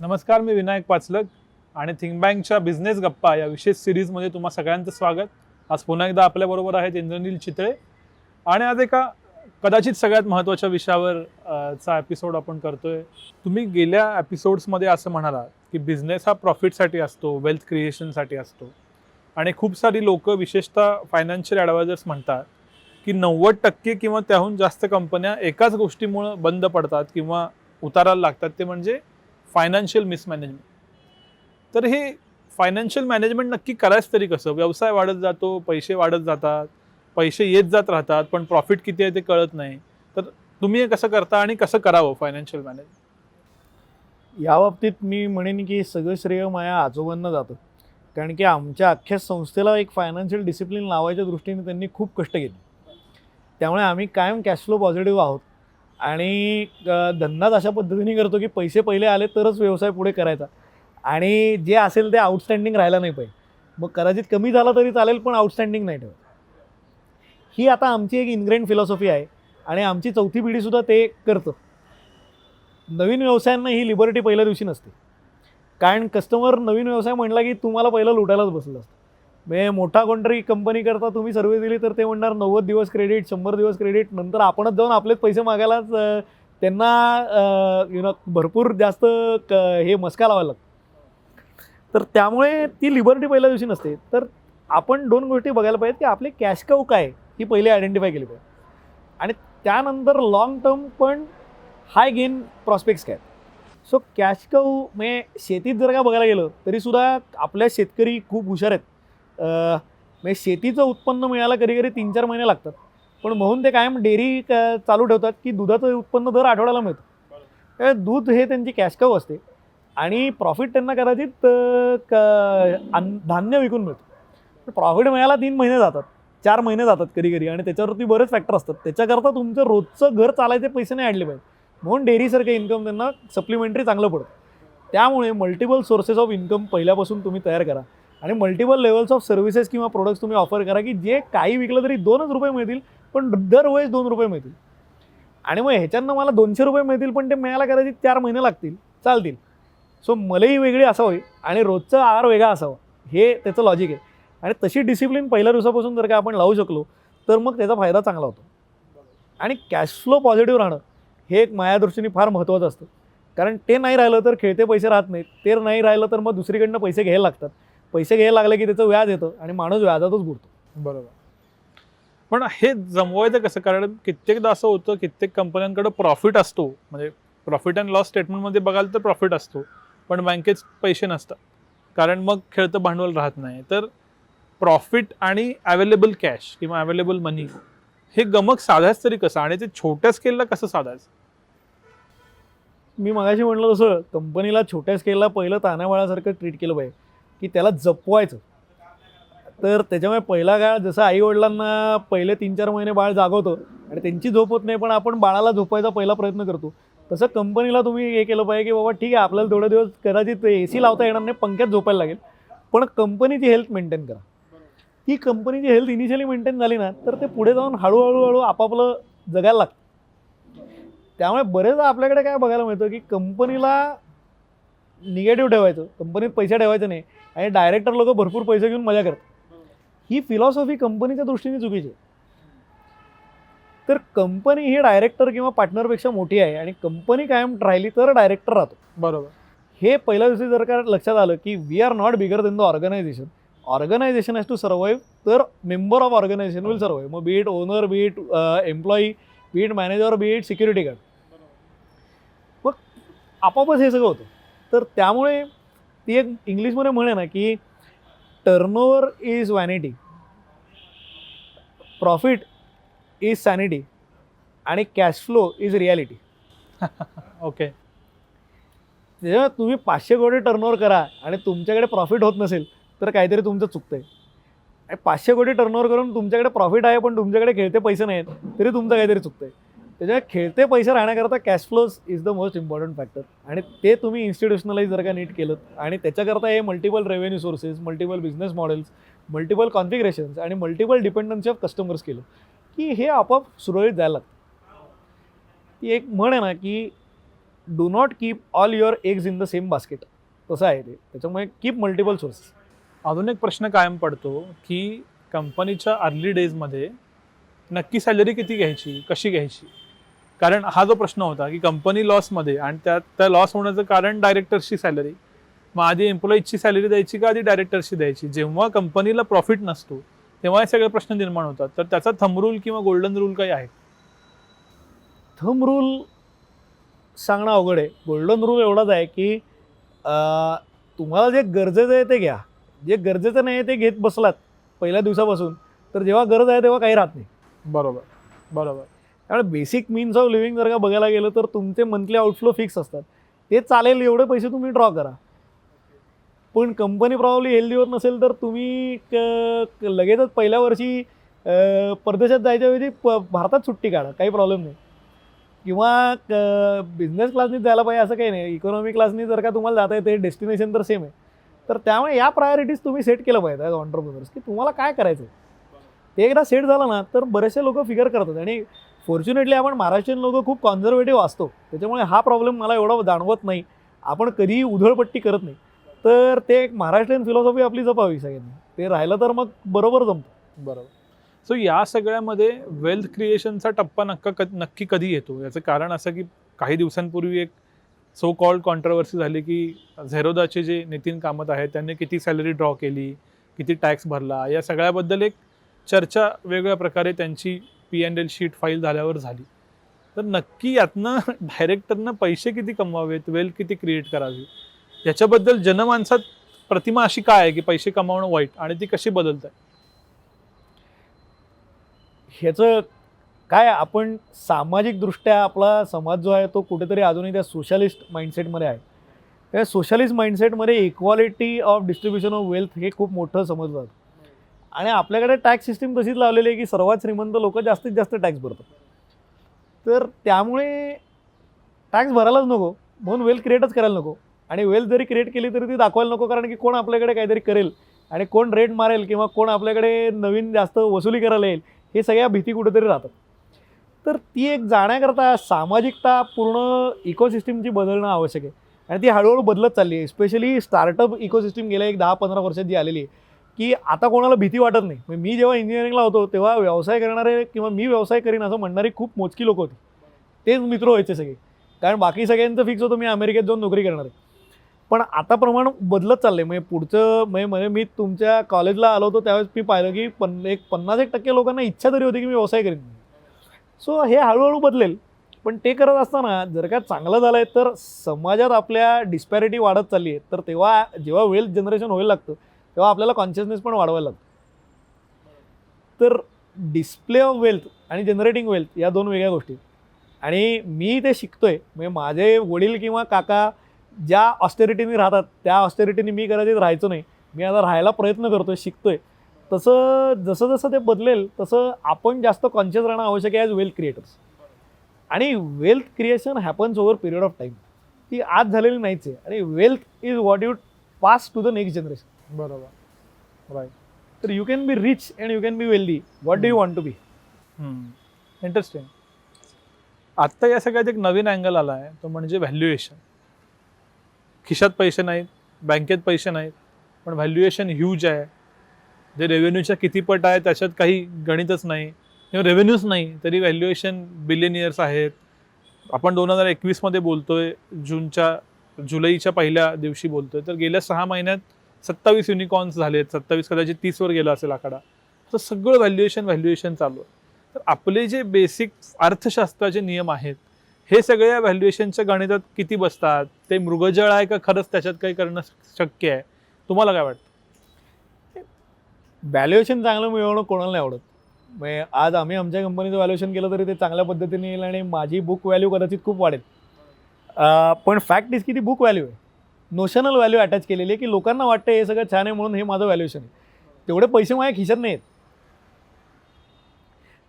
नमस्कार मी विनायक पाचलक आणि थिंक बँकच्या बिझनेस गप्पा या विशेष सिरीजमध्ये तुम्हा सगळ्यांचं स्वागत. आज पुन्हा एकदा आपल्याबरोबर आहेत इंद्रनील चितळे. आणि आज एका कदाचित सगळ्यात महत्त्वाच्या विषयावर चा एपिसोड आपण करतोय. तुम्ही गेल्या एपिसोड्समध्ये असं म्हणाला की बिझनेस हा प्रॉफिटसाठी असतो वेल्थ क्रिएशनसाठी असतो. आणि खूप सारी लोक विशेषतः फायनान्शियल ॲडवायझर्स म्हणतात की नव्वद टक्के किंवा त्याहून जास्त कंपन्या एकाच गोष्टीमुळं बंद पडतात किंवा उतारायला लागतात. ते म्हणजे फायनान्शियल मिसमॅनेजमेंट तर हे फायनान्शियल मॅनेजमेंट नक्की करायचं तरी कसं? व्यवसाय वाढत जातो पैसे वाढत जातात पैसे येत जात राहतात पण प्रॉफिट किती आहे ते कळत नाही. तर तुम्ही हे कसं करता आणि कसं करावं फायनान्शियल मॅनेजमेंट या बाबतीत मी म्हणेन की सगळं श्रेय माझ्या आजोबांना जातं. कारण की आमच्या अख्ख्या संस्थेला एक फायनान्शियल डिसिप्लिन लावायच्या दृष्टीने त्यांनी खूप कष्ट केले. त्यामुळे आम्ही कायम कॅश फ्लो पॉझिटिव्ह आहोत. आणि धंदाच अशा पद्धतीने करतो की पैसे पहिले आले तरच व्यवसाय पुढे करायचा. आणि जे असेल ते आउटस्टँडिंग राहायला नाही पाहिजे. मग कदाचित कमी झाला तरी चालेल पण आउटस्टँडिंग नाही ठेवत. ही आता आमची एक इनग्रेंड फिलॉसॉफी आहे आणि आमची चौथी पिढीसुद्धा ते करतं. नवीन व्यवसायांना ही लिबर्टी पहिल्या दिवशी नसते. कारण कस्टमर नवीन व्यवसाय म्हणला की तुम्हाला पहिलं लुटायलाच बसलं असतं. म्हणजे मोठा कोणतरी कंपनी करता तुम्ही सर्व्हिस दिली तर ते म्हणणार नव्वद दिवस क्रेडिट शंभर दिवस क्रेडिट नंतर आपणच जाऊन आपलेच पैसे मागायलाच त्यांना यु नो भरपूर जास्त क- हे मस्का लावायला तर त्यामुळे ती लिबर्टी पहिल्या दिवशी नसते. तर आपण दोन गोष्टी बघायला पाहिजेत की आपले कॅश काऊ काय ही पहिले आयडेंटिफाय केली पाहिजे. आणि त्यानंतर लॉंग टर्म पण हाय गेन प्रॉस्पेक्ट्स काय सो कॅश काऊ म्हणजे शेतीत जर का बघायला गेलं तरीसुद्धा आपल्या शेतकरी खूप हुशार आहेत. म्हणजे शेतीचं उत्पन्न मिळायला कधी कधी तीन चार महिने लागतात. पण म्हणून ते कायम डेअरी क- चालू ठेवतात की दुधाचं उत्पन्न दर आठवड्याला मिळतं. त्यामुळे दूध हे त्यांची कॅश असते. आणि प्रॉफिट त्यांना कदाचित क- धान्य विकून मिळतं. प्रॉफिट मिळायला तीन महिने जातात. चार महिने जातात कधी कधी आणि त्याच्यावरती बरेच फॅक्टर असतात. त्याच्याकरता तुमचं रोजचं घर चालायचे पैसे नाही आणले पाहिजे. म्हणून डेअरीसारखं इन्कम त्यांना सप्लिमेंटरी चांगलं पडतं. त्यामुळे मल्टिपल सोर्सेस ऑफ इन्कम पहिल्यापासून तुम्ही तयार करा. आणि मल्टिपल लेवल्स ऑफ सर्व्हिसेस किंवा प्रोडक्ट्स तुम्ही ऑफर करा की जे काही विकलं तरी दोनच रुपये मिळतील पण दरवेळेस दोन रुपये मिळतील. आणि मग ह्याच्यानं मला दोनशे रुपये मिळतील पण ते मिळायला कदाचित चार महिने लागतील चालतील. सो मलाही वेगळी असावी आणि रोजचा आहार वेगळा असावा. हे त्याचं लॉजिक आहे. आणि तशी डिसिप्लिन पहिल्या दिवसापासून जर का आपण लावू शकलो तर मग त्याचा फायदा चांगला होतो. आणि कॅश फ्लो पॉझिटिव्ह राहणं हे एक माझ्या दृष्टीने फार महत्त्वाचं असतं. कारण ते नाही राहिलं तर खेळते पैसे राहत नाहीत. ते नाही राहिलं तर मग दुसरीकडनं पैसे घ्यायला लागतात. पैसे घ्यायला लागले की त्याचं व्याज येतं आणि माणूस व्याजातच बुडतो. बरोबर. पण हे जमवायचं कसं? कारण कित्येकदा असं होतं कित्येक कंपन्यांकडे प्रॉफिट असतो. म्हणजे प्रॉफिट अँड लॉस स्टेटमेंटमध्ये बघाल तर प्रॉफिट असतो. पण बँकेत पैसे नसतात. कारण मग खेळतं भांडवल राहत नाही. तर प्रॉफिट आणि अवेलेबल कॅश किंवा अवेलेबल मनी हे गमक साधायचं तरी कसं? आणि ते छोट्या स्केलला कसं साधायचं? मी मगाशी म्हटलं तसं कंपनीला छोट्या स्केलला पहिलं ताण्याबाळासारखं ट्रीट केलं पाहिजे. की त्याला जपवायचं. तर त्याच्यामुळे पहिला काळ जसं आईवडिलांना पहिले तीन चार महिने बाळ जागवतो आणि त्यांची झोप होत नाही पण आपण बाळाला झोपायचा पहिला प्रयत्न करतो. तसं कंपनीला तुम्ही हे केलं पाहिजे की बाबा ठीक आहे आपल्याला थोडे दिवस कदाचित ए सी लावता येणार नाही पंख्यात झोपायला लागेल. पण कंपनीची हेल्थ मेंटेन करा. ती कंपनीची हेल्थ इनिशियली मेंटेन झाली ना तर ते पुढे जाऊन हळूहळू हळू आपापलं जगायला लागतं. त्यामुळे बरेचदा आपल्याकडे काय बघायला मिळतं की कंपनीला निगेटिव्ह ठेवायचं कंपनीत पैसे ठेवायचे नाही आणि डायरेक्टर लोक भरपूर पैसे घेऊन मजा करतात. ही फिलॉसॉफी कंपनीच्या दृष्टीने चुकीची आहे. तर कंपनी ही डायरेक्टर किंवा पार्टनरपेक्षा मोठी आहे आणि कंपनी कायम राहिली तर डायरेक्टर राहतो. बरोबर. हे पहिल्या दिवशी जर का लक्षात आलं की we are not bigger than the organisation organisation has to survive तर member of organisation will survive मग be it owner be it employee be it manager be it security guard मग आपोआपच हे सगळं होतं. तर त्यामुळे ती एक इंग्लिशमध्ये म्हणे ना की turnover is vanity profit is sanity आणि cash flow is reality okay जेव्हा तुम्ही पाचशे कोटी टर्नओव्हर करा आणि तुमच्याकडे प्रॉफिट होत नसेल तर काहीतरी तुमचं चुकतंय. आणि पाचशे कोटी टर्नओव्हर करून तुमच्याकडे प्रॉफिट आहे पण तुमच्याकडे खेळते पैसे नाहीत तरी तुमचं काहीतरी चुकतंय. त्याच्या खेळते पैसे राहण्याकरता cash flows is the most important factor आणि ते तुम्ही इन्स्टिट्युशनलाइज जर का नीट केलं आणि त्याच्याकरता हे multiple revenue sources multiple business models multiple configurations आणि मल्टिपल डिपेंडन्सी ऑफ कस्टमर्स केलं की हे आपोआप सुरळीत जायला लागतं. ती एक म्हण आहे ना की do not keep all your eggs in the same basket तसं आहे ते. त्याच्यामुळे कीप मल्टिपल सोर्सेस अजून एक प्रश्न कायम पडतो की कंपनीच्या अर्ली डेजमध्ये नक्की सॅलरी किती घ्यायची कशी घ्यायची? कारण हा जो प्रश्न होता की कंपनी लॉसमध्ये आणि त्यात त्या लॉस होण्याचं कारण डायरेक्टर्सची सॅलरी मग आधी एम्प्लॉईजची सॅलरी द्यायची का आधी डायरेक्टर्सची द्यायची? जेव्हा कंपनीला प्रॉफिट नसतो तेव्हा हे सगळे प्रश्न निर्माण होतात. तर त्याचा थंब रूल किंवा गोल्डन रूल काही आहे? थम रूल सांगणं अवघड आहे. गोल्डन रूल एवढाच आहे की तुम्हाला जे गरजेचं आहे ते घ्या. जे गरजेचं नाही आहे ते घेत बसलात पहिल्या दिवसापासून. तर जेव्हा गरज आहे तेव्हा काही राहत नाही. बरोबर. बरोबर. त्यामुळे बेसिक मीन्स ऑफ लिव्हिंग जर का बघायला गेलं तर तुमचे मंथली आउटफ्लो फिक्स असतात. ते चालेल एवढे पैसे तुम्ही ड्रॉ करा. पण कंपनी प्रॉब्ली हेल्दीवर नसेल तर तुम्ही क- लगेचच पहिल्या वर्षी परदेशात जायच्या वेळी प भारतात सुट्टी काढा काही प्रॉब्लेम नाही. किंवा बिझनेस क्लासनी जायला पाहिजे असं काही नाही. इकॉनॉमी क्लासनी जर का तुम्हाला जाता येते डेस्टिनेशन तर सेम आहे. तर त्यामुळे या प्रायोरिटीज तुम्ही सेट केलं पाहिजे ॲज ऑन्टरप्रिनर्स की तुम्हाला काय करायचं आहे ते एकदा सेट झालं ना तर बरेचसे लोक फिगर करतात. आणि फॉर्च्युनेटली आपण महाराष्ट्रीयन लोक खूप कॉन्झर्वेटिव्ह असतो. त्याच्यामुळे हा प्रॉब्लेम मला एवढा जाणवत नाही. आपण कधीही उधळपट्टी करत नाही. तर ते एक महाराष्ट्रीयन फिलॉसॉफी आपली जपावी सगळ्यांनी. ते राहिलं तर मग बरोबर जमतं. बरोबर. सो या सगळ्यामध्ये वेल्थ क्रिएशनचा टप्पा नक्का क नक्की कधी येतो? याचं कारण असं की काही दिवसांपूर्वी एक सो कॉल्ड कॉन्ट्रवर्सी झाली की झेरोदाचे जे नितीन कामत आहेत त्यांनी किती सॅलरी ड्रॉ केली किती टॅक्स भरला या सगळ्याबद्दल एक चर्चा वेगवेगळ्या प्रकारे त्यांची P and L sheet file झाल्यावर झाली. तर नक्की यातनं डायरेक्टरनं पैसे किती कमवावेत वेल्थ किती क्रिएट करावी? याच्याबद्दल जनमानसात प्रतिमा अशी काय आहे की पैसे कमावणं वाईट आणि ती कशी बदलत आहे ह्याचं काय आपण सामाजिकदृष्ट्या आपला समाज जो आहे तो कुठेतरी अजूनही त्या सोशलिस्ट माइंडसेटमध्ये आहे. त्या socialist माइंडसेटमध्ये equality of distribution of wealth हे खूप मोठं समजलं जातं. आणि आपल्याकडे टॅक्स सिस्टीम तशीच लावलेली आहे की सर्वात श्रीमंत लोक जास्तीत जास्त टॅक्स भरतात. तर त्यामुळे टॅक्स भरायलाच नको म्हणून वेल्थ क्रिएटच करायला नको. आणि वेल्थ जरी क्रिएट केली तरी ती दाखवायला नको कारण की कोण आपल्याकडे काहीतरी करेल आणि कोण रेट मारेल किंवा कोण आपल्याकडे नवीन जास्त वसुली करायला येईल हे सगळ्या भीती कुठेतरी राहतात. तर ती एक जाण्याकरता सामाजिकता पूर्ण इकोसिस्टीमची बदलणं आवश्यक आहे. आणि ती हळूहळू बदलत चालली आहे. स्पेशली स्टार्टअप इकोसिस्टीम गेल्या एक दहा पंधरा वर्षात जी आलेली आहे की आता कोणाला भीती वाटत नाही. म्हणजे मी जेव्हा इंजिनिअरिंगला होतो तेव्हा व्यवसाय करणारे किंवा मी व्यवसाय करीन असं म्हणणारी खूप मोजकी लोक होती. तेच मित्र व्हायचे सगळे. कारण बाकी सगळ्यांचं फिक्स होतं मी अमेरिकेत जाऊन नोकरी करणार. आहे पण आता प्रमाण बदलत चाललं आहे म्हणजे पुढचं म्हणजे म्हणजे मी तुमच्या कॉलेजला आलो होतो त्यावेळेस मी पाहिलं की पन एक पन्नास एक टक्के लोकांना इच्छा तरी होती की मी व्यवसाय करीन. सो हे हळूहळू बदलेल. पण ते करत असताना जर का चांगलं झालं आहे तर समाजात आपल्या डिस्पॅरिटी वाढत चालली आहे तर तेव्हा जेव्हा वेल्थ जनरेशन व्हायला लागतं तेव्हा आपल्याला कॉन्शियसनेस पण वाढवायला लागतं. तर डिस्प्ले ऑफ वेल्थ आणि जनरेटिंग वेल्थ या दोन वेगळ्या गोष्टी. आणि मी ते शिकतोय. म्हणजे माझे वडील किंवा काका ज्या ऑस्टेरिटीने राहतात त्या ऑस्टेरिटीने मी कदाचित राहायचो नाही. मी आता राहायला प्रयत्न करतोय शिकतोय. तसं जसं जसं ते बदलेल तसं आपण जास्त कॉन्शियस राहणं आवश्यक आहे ॲज वेल्थ क्रिएटर्स आणि wealth creation happens over period of time ती आज झालेली नाहीच आहे. आणि wealth is what you pass to the next generation बरोबर. राईट तर you can be rich and you can be wealthy what do you want to be interesting आत्ता या सगळ्यात एक नवीन अँगल आला आहे तो म्हणजे व्हॅल्युएशन खिशात पैसे नाहीत बँकेत पैसे नाहीत पण व्हॅल्युएशन ह्यूज आहे. जे रेव्हेन्यूच्या किती पट आहे त्याच्यात काही गणितच नाही. किंवा रेव्हेन्यूच नाही तरी व्हॅल्युएशन बिलियन इयर्स आहेत. आपण दोन हजार एकवीसमध्ये बोलतोय जूनच्या जुलैच्या पहिल्या दिवशी बोलतोय. तर गेल्या सहा महिन्यात सत्तावीस युनिकॉर्न्स झालेत. सत्तावीस कदाचित तीसवर गेला असेल आकडा तर सगळं व्हॅल्युएशन व्हॅल्युएशन चालू आहे. तर आपले जे बेसिक अर्थशास्त्राचे नियम आहेत हे सगळे या व्हॅल्युएशनच्या गणितात किती बसतात? ते मृगजळ आहे का खरंच त्याच्यात काही करणं शक्य आहे? तुम्हाला काय वाटतं? व्हॅल्युएशन चांगलं मिळवणं कोणाला नाही आवडत. म्हणजे आज आम्ही आमच्या कंपनीचं व्हॅल्युएशन केलं तरी ते चांगल्या पद्धतीने येईल आणि माझी बुक व्हॅल्यू कदाचित खूप वाढेल. पण फॅक्ट इज की ती बुक व्हॅल्यू आहे. नोशनल व्हॅल्यू अटॅच केलेली आहे की लोकांना वाटतं हे सगळं छान आहे म्हणून हे माझं व्हॅल्युएशन आहे. तेवढे पैसे माझ्या खिशात नाही आहेत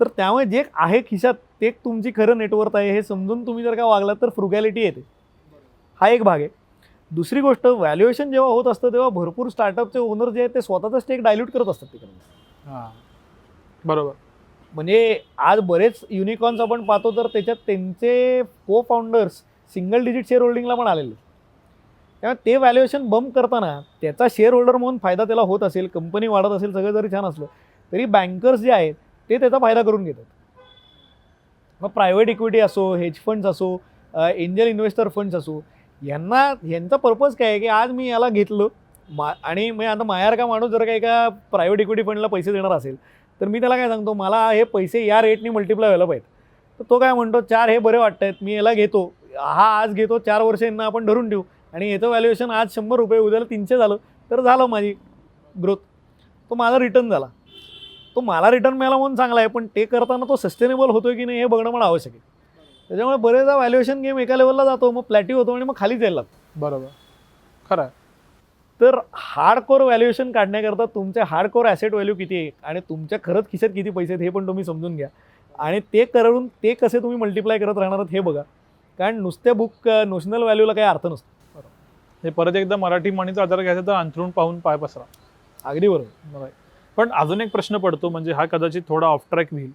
तर त्यामुळे जे आहे खिशात ते तुमची खरं नेटवर्थ आहे हे समजून तुम्ही जर का वागलात तर फ्रुगॅलिटी येते. हा एक भाग आहे. दुसरी गोष्ट व्हॅल्युएशन जेव्हा होत असतं तेव्हा भरपूर स्टार्टअपचे ओनर जे आहेत ते स्वतःचा स्टेक डायल्यूट करत असतात तिकडे. हां. बरोबर. म्हणजे आज बरेच युनिकॉर्न्स आपण पाहतो तर त्याच्यात त्यांचे co founders single digit share होल्डिंगला पण आलेलं. त्यामुळे ते व्हॅल्युएशन बंप करताना त्याचा शेअर होल्डर म्हणून फायदा त्याला होत असेल कंपनी वाढत असेल सगळं जरी छान असलं तरी बँकर्स जे आहेत ते त्याचा फायदा करून घेतात. मग प्रायव्हेट इक्विटी असो हेज फंड्स असो एंजल इन्व्हेस्टर फंड्स असो यांना यांचा पर्पज काय आहे की आज मी याला घेतलं मा आणि मग आता मायार का माणूस जर का एका प्रायव्हेट इक्विटी फंडला पैसे देणार असेल तर मी त्याला काय सांगतो मला हे पैसे या रेटने मल्टिप्लाय व्हायला पाहिजे तर तो काय म्हणतो चार हे बरे वाटत आहेत मी याला घेतो. हा आज घेतो चार वर्ष यांना आपण धरून ठेवू. आणि याचं व्हॅल्युएशन आज शंभर रुपये उद्याला तीनशे झालं तर झालं माझी ग्रोथ तो माझा रिटर्न झाला. तो मला रिटर्न मिळाला म्हणून चांगला आहे पण ते करताना तो सस्टेनेबल होतोय की नाही हे बघणं पण आवश्यक आहे. त्याच्यामुळे बरेचदा व्हॅल्युएशन गेम एका लेवलला जातो मग प्लॅटी होतो आणि मग खाली जायला लागतो. बरोबर. खरं आहे. तर हार्ड कोर व्हॅल्युएशन काढण्याकरता तुमचे हार्ड कोर ॲसेट व्हॅल्यू किती आहे? आणि तुमच्या खरंच खिशात किती पैसे आहेत हे पण तुम्ही समजून घ्या. आणि ते करून ते कसे तुम्ही मल्टिप्लाय करत राहणार आहात हे बघा. कारण नुसत्या बुक नोशनल व्हॅल्यूला काही अर्थ नसतो. हे परत एकदा मराठी म्हणीचा आधार घ्यायचा तर अंथरूण पाहून पाय पसरा. अगदी बरोबर. बरं आहे. पण अजून एक प्रश्न पडतो म्हणजे हा कदाचित थोडा ऑफ ट्रॅक होईल.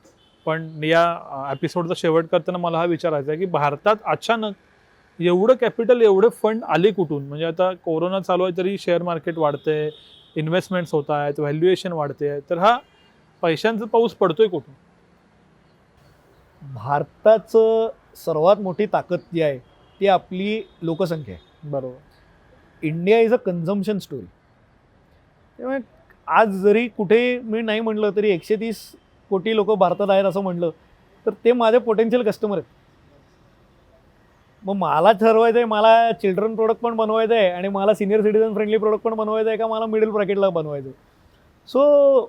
पण या एपिसोडचा शेवट करताना मला हा विचारायचा आहे की भारतात अचानक एवढं कॅपिटल एवढे फंड आले कुठून? म्हणजे आता कोरोना चालू आहे तरी शेअर मार्केट वाढतंय इन्व्हेस्टमेंट्स होत आहेत व्हॅल्युएशन वाढते तर हा पैशांचा पाऊस पडतोय कुठून? भारताचं सर्वात मोठी ताकद जी आहे ती आपली लोकसंख्या आहे. बरोबर. India is a consumption story त्यामुळे आज जरी कुठे मी नाही म्हणलं तरी एकशे तीस कोटी लोक भारतात आहेत असं म्हणलं तर ते माझे पोटेन्शियल कस्टमर आहेत. मग मला ठरवायचं आहे मला चिल्ड्रन प्रोडक्ट पण बनवायचं आहे आणि मला सिनियर सिटीजन फ्रेंडली प्रोडक्ट पण बनवायचं आहे का मला मिडल ब्रॅकेटला बनवायचं आहे सो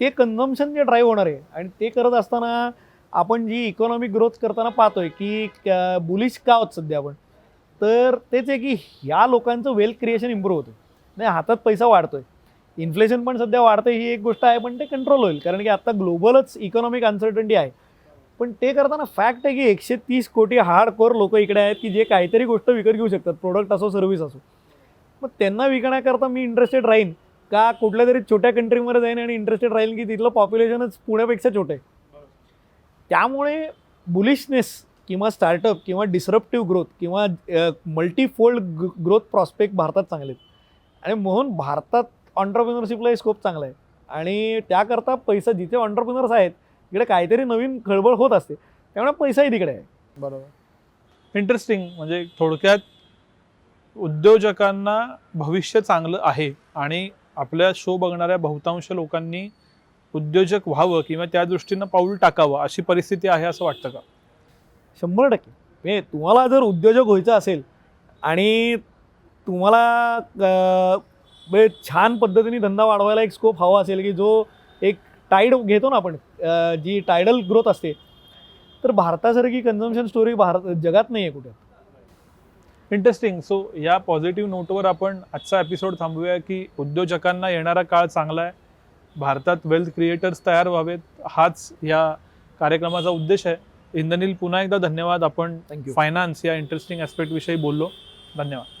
ते कन्झम्पशन जे ड्राईव्ह होणार आहे आणि ते करत असताना आपण जी इकॉनॉमिक ग्रोथ करताना पाहतोय की बुलिश का आहोत सध्या आपण? तर तेच आहे की ह्या लोकांचं वेल्थ क्रिएशन इम्प्रूव्ह होतं नाही हातात पैसा वाढतोय. इन्फ्लेशन पण सध्या वाढतं ही एक गोष्ट आहे पण ते कंट्रोल होईल. कारण की आता ग्लोबलच इकॉनॉमिक अनसर्टन्टी आहे. पण ते करताना फॅक्ट आहे की एकशे तीस कोटी हार्ड कोर लोक इकडे आहेत की जे काहीतरी गोष्ट विकत घेऊ शकतात प्रोडक्ट असो सर्व्हिस असो. मग त्यांना विकण्याकरता मी इंटरेस्टेड राहीन का कुठल्या तरी छोट्या कंट्रीमध्ये जाईन आणि इंटरेस्टेड राहील की तिथलं पॉप्युलेशनच पुण्यापेक्षा छोटं आहे? त्यामुळे बुलिशनेस किंवा स्टार्टअप किंवा डिसरप्टिव्ह ग्रोथ किंवा मल्टीफोल्ड ग्रोथ प्रॉस्पेक्ट भारतात चांगले आहेत. आणि म्हणून भारतात ऑन्टरप्रिनरशिपला स्कोप चांगला आहे. आणि त्याकरता पैसा जिथे ऑन्टरप्रिनर्स आहेत इकडे काहीतरी नवीन खळबळ होत असते. त्यामुळे पैसाही तिकडे आहे. बरोबर. इंटरेस्टिंग म्हणजे थोडक्यात उद्योजकांना भविष्य चांगलं आहे आणि आपल्या शो बघणाऱ्या बहुतांश लोकांनी उद्योजक व्हावं किंवा त्या दृष्टीनं पाऊल टाकावं अशी परिस्थिती आहे असं वाटतं का? शंभर टक्के. म्हणजे तुम्हाला जर उद्योजक व्हायचं असेल आणि तुम्हाला म्हणजे छान पद्धतीने धंदा वाढवायला एक स्कोप हवा असेल की जो एक टाईड घेतो ना आपण जी टायडल ग्रोथ असते तर भारतासारखी कन्झम्पशन स्टोरी भारत जगात नाही आहे कुठे. इंटरेस्टिंग सो या पॉझिटिव्ह नोटवर आपण आजचा एपिसोड थांबूया की उद्योजकांना येणारा काळ चांगला आहे. भारतात वेल्थ क्रिएटर्स तयार व्हावेत हाच या कार्यक्रमाचा उद्देश आहे. इंद्रनील पुन्हा एकदा धन्यवाद. आपण थँक्यू फायनान्स या इंटरेस्टिंग ॲस्पेक्ट विषयी बोललो. धन्यवाद.